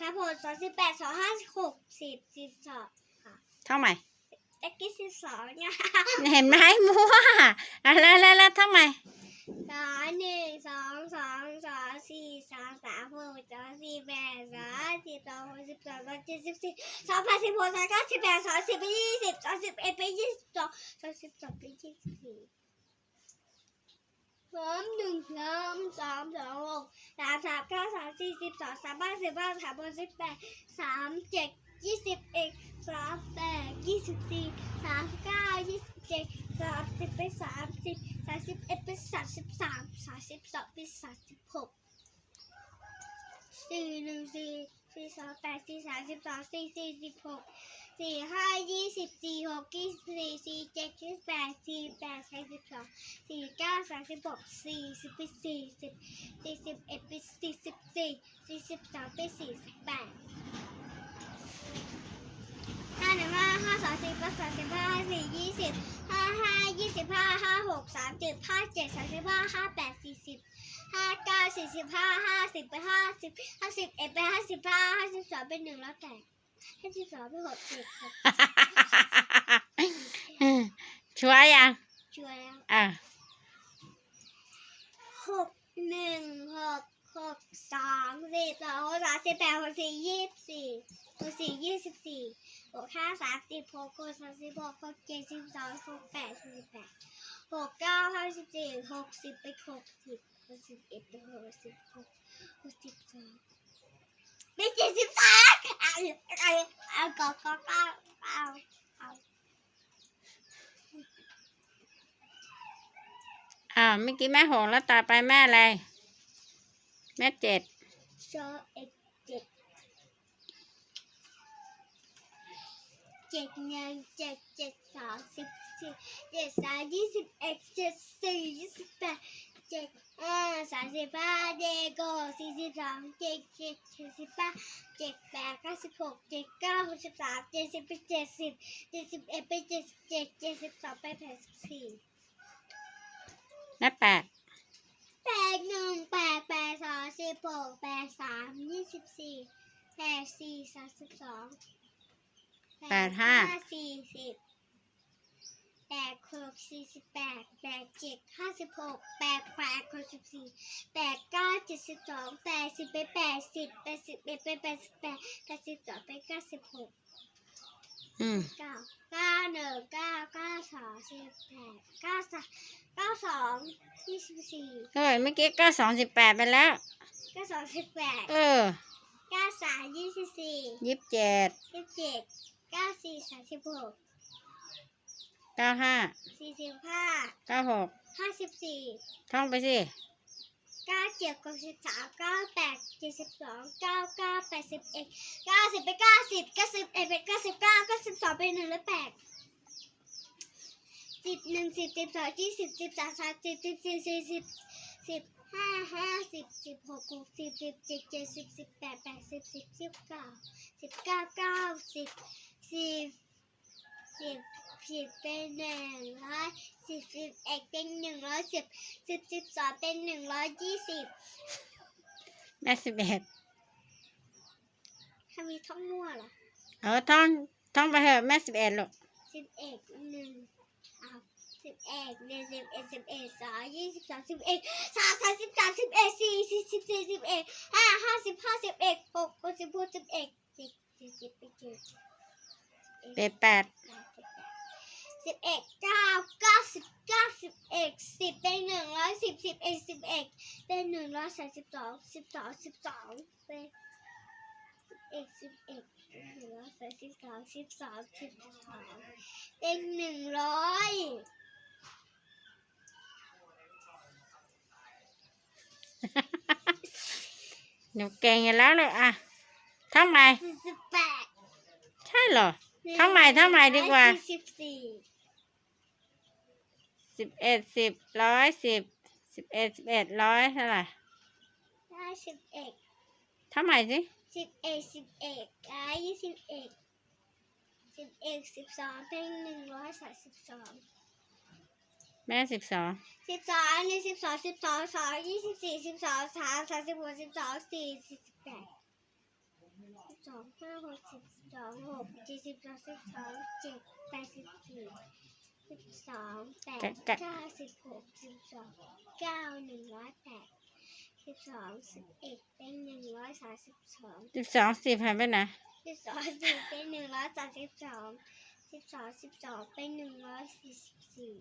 สามหกสองสิบแปดสองห้าหกสิบสิบสองเท่าไหร่เอ็กซ์สิบสองเนี่ยเห็นไหมมั่วอะแล้วแล้วแล้วเท่าไหร่สองหนึ่งสองสองสองสี่สองสามหกสองสี่แปดสองสิบสองหกสิบสองสองเจ็ดสิบสี่สองแปดสิบหกสองเก้าสิบแปดสองสิบไปยี่สิบสองสิบเอ็ดไปยี่สิบสองสองสิบสองไปยี่สิบสี่ สามหนึ่งสามสามสองหกสามสามเก้าสามสี่สิบสองสามห้าสิบห้าสามหกสิบแปดสามเจ็ดยี่สิบเอ็ดสามแปดยี่สิบสี่สามเก้ายี่สิบเจ็ดสามสิบไปสามสิบสามสิบเอ็ดเป็นสามสิบสามสามสิบสองเป็นสามสิบหกสี่หนึ่งสี่สี่สองแปดสี่สามสิบสองสี่สี่สิบหก สี่ห้ายี่สิบสี่หกยี่สิบสี่สี่เจ็ดยี่สิบแปดสี่แปดสามสิบสองสี่เก้าสามสิบหกสี่สิบสี่สิบสี่สิบเอ็ดเป็นสี่สิบสี่สี่สิบสองเป็นสี่สิบแปดห้าหนึ่งห้าห้าสองสี่แปดสามสิบห้าสี่ยี่สิบห้าห้ายี่สิบห้าห้าหกสามสิบห้าเจ็ดสามสิบห้าห้าแปดสี่สิบห้าเก้าสี่สิบห้าห้าสิบไปห้าสิบห้าสิบเอ็ดไปห้าสิบห้าห้าสิบสองเป็นหนึ่งแล้วแต่ ห้าสิบสองเป็นหกสิบครับชัวร์ยังช่วยแล้วอะหกหนึ่งหกหกสองสี่สองหกสามสิบแปดหกสี่ยี่สิบสี่หกสี่ยี่สิบสี่หกห้าสามสิบหกหกสามสิบหกหกเจ็ดสิบสองหกแปดสิบแปดหกเก้าห้าสิบสี่หกสิบไปหกสิบหกสิบเอ็ดไปหกสิบหกหกสิบสองไปเจ็ดสิบสาม อ่าวเมื่อกี้แม่หงแล้วต่อไปแม่อะไร แม่เจ็ดชว์เอ็ดเจ็ดเจ็ดหนึ่งเจ็ดเจ็ดสองสิบสี่เจ็ดสามยี่สิบเอ็ดเจ็ดสี่ยี่สิบแปด เจ็ดห้าสามสิบห้าเด็กโกสี่สิบสองเจ็ดเจ็ดสี่สิบแปดเจ็ดแปดเก้าสิบหกเจ็ดเก้าหกสิบสามเจ็ดสิบไปเจ็ดสิบเจ็ดสิบเอ็ดไปเจ็ดสิบเจ็ดเจ็ดสิบสองไปแปดสิบสี่แม่แปดแปดหนึ่งแปดแปดสองสิบหกแปดสามยี่สิบสี่แปดสี่สามสิบสองสี่สิบ แปดหกสี่สิบแปดแปดเจ็ดห้าสิบหกแปดแปดหกสิบสี่แปดเก้าเจ็ดสิบสองแปดสิบไปแปดสิบแปดสิบเอ็ดไปแปดสิบแปดแปดสิบสองไปเก้าสิบหกอืมเก้าเก้าหนึ่งเก้าเก้าสองสิบแปดเก้าสามเก้าสองยี่สิบสี่ก็เมื่อกี้เก็สองสิบแปดไปแล้ว เก้าสองสิบแปดเออเก้าสามยี่สิบสี่ยี่สิบเจ็ดยี่สิบเจ็ดเก้าสี่สามสิบหก เก้าห้าสี่สิบห้าเก้าหกห้าสิบสี่ท่องไปสิเก้าเจ็ดเก้าสิบสามเก้าแปดเจ็ดสิบสองเก้าเก้าแปดสิบเอ็ดเก้าสิบไปเก้าสิบเก้าสิบเอ็ดไปเก้าสิบเก้าเก้าสิบสองไปหนึ่งและแปดสิบหนึ่งสิบสิบสองยี่สิบสิบสามสามสิบสิบสี่สี่สิบสิบห้าห้าสิบสิบหกหกสิบสิบเจ็ดเจ็ดสิบสิบแปดแปดสิบสิบสิบเก้าสิบเก้าเก้าสิบสิบสิบ สิบเป็นหนึ่งร้อยสิบสิบเอ็ดเป็นหนึ่งร้อยสิบสิบสิบสองเป็นหนึ่งร้อยยี่สิบแม่สิบเอ็ดถ้ามีท่องมั่วเหรอเออท่องท่องไปเถอะแม่สิบเอ็ดลูกสิบเอ็ดหนึ่งเอาสิบเอ็ดหนึ่งสิบเอ็ดสิบเอ็ดสองยี่สิบสองสิบเอ็ดสามสามสิบสามสิบเอ็ดสี่สี่สิบสี่สิบเอ็ดห้าห้าสิบห้าสิบเอ็ดหกหกสิบหกสิบเอ็ดเจ็ดเจ็ดสิบเอ็ดเจ็ดเป็ดแปด สิบเอ็ดเก้าเก้าสิบเก้าสิบเอ็ดสิบเป็นหนึ่งร้อยสิบสิบเอ็ดสิบเอ็ดเป็นหนึ่งร้อยสามสิบสองสิบสองสิบสองเป็นสิบเอ็ดสิบเอ็ดหนึ่งร้อยสามสิบสองสิบสองสิบสองเป็นหนึ่งร้อยหนูเก่งอยู่แล้วเลยอะท่องใหม่สี่สิบแปดใช่เหรอท่องใหม่ท่องใหม่ดีกว่าสี่สิบสี่ สิบเอ็ดสิบร้อยสิบสิบเอ็ดสิบเอ็ดร้อยเท่าไหร่ได้สิบเอ็ดท่องใหม่สิสิบเอ็ดสิบเอ็ดได้ยี่สิบเอ็ดสิบเอ็ดสิบสองเป็นหนึ่งร้อยสามสิบสองแม่สิบสองสิบสองอันนี้สิบสองสิบสองสองยี่สิบสี่สิบสองสามสามสิบหกสิบสองสี่สี่สิบแปดสิบสองห้าหกสิบสองหกเจ็ดสิบสองสิบสองเจ็ดแปดสิบสี่ สิบสองแปดเก้าสิบหกสิบสองเก้าหนึ่งร้อยแปดสิบสองสิบเอ็ดเป็นหนึ่งร้อยสามสิบสองสิบสองสิบหายไปไหนสิบสองสิบเป็นหนึ่งร้อยสามสิบสองสิบสองสิบสองเป็นหนึ่งร้อยสี่สิบสี่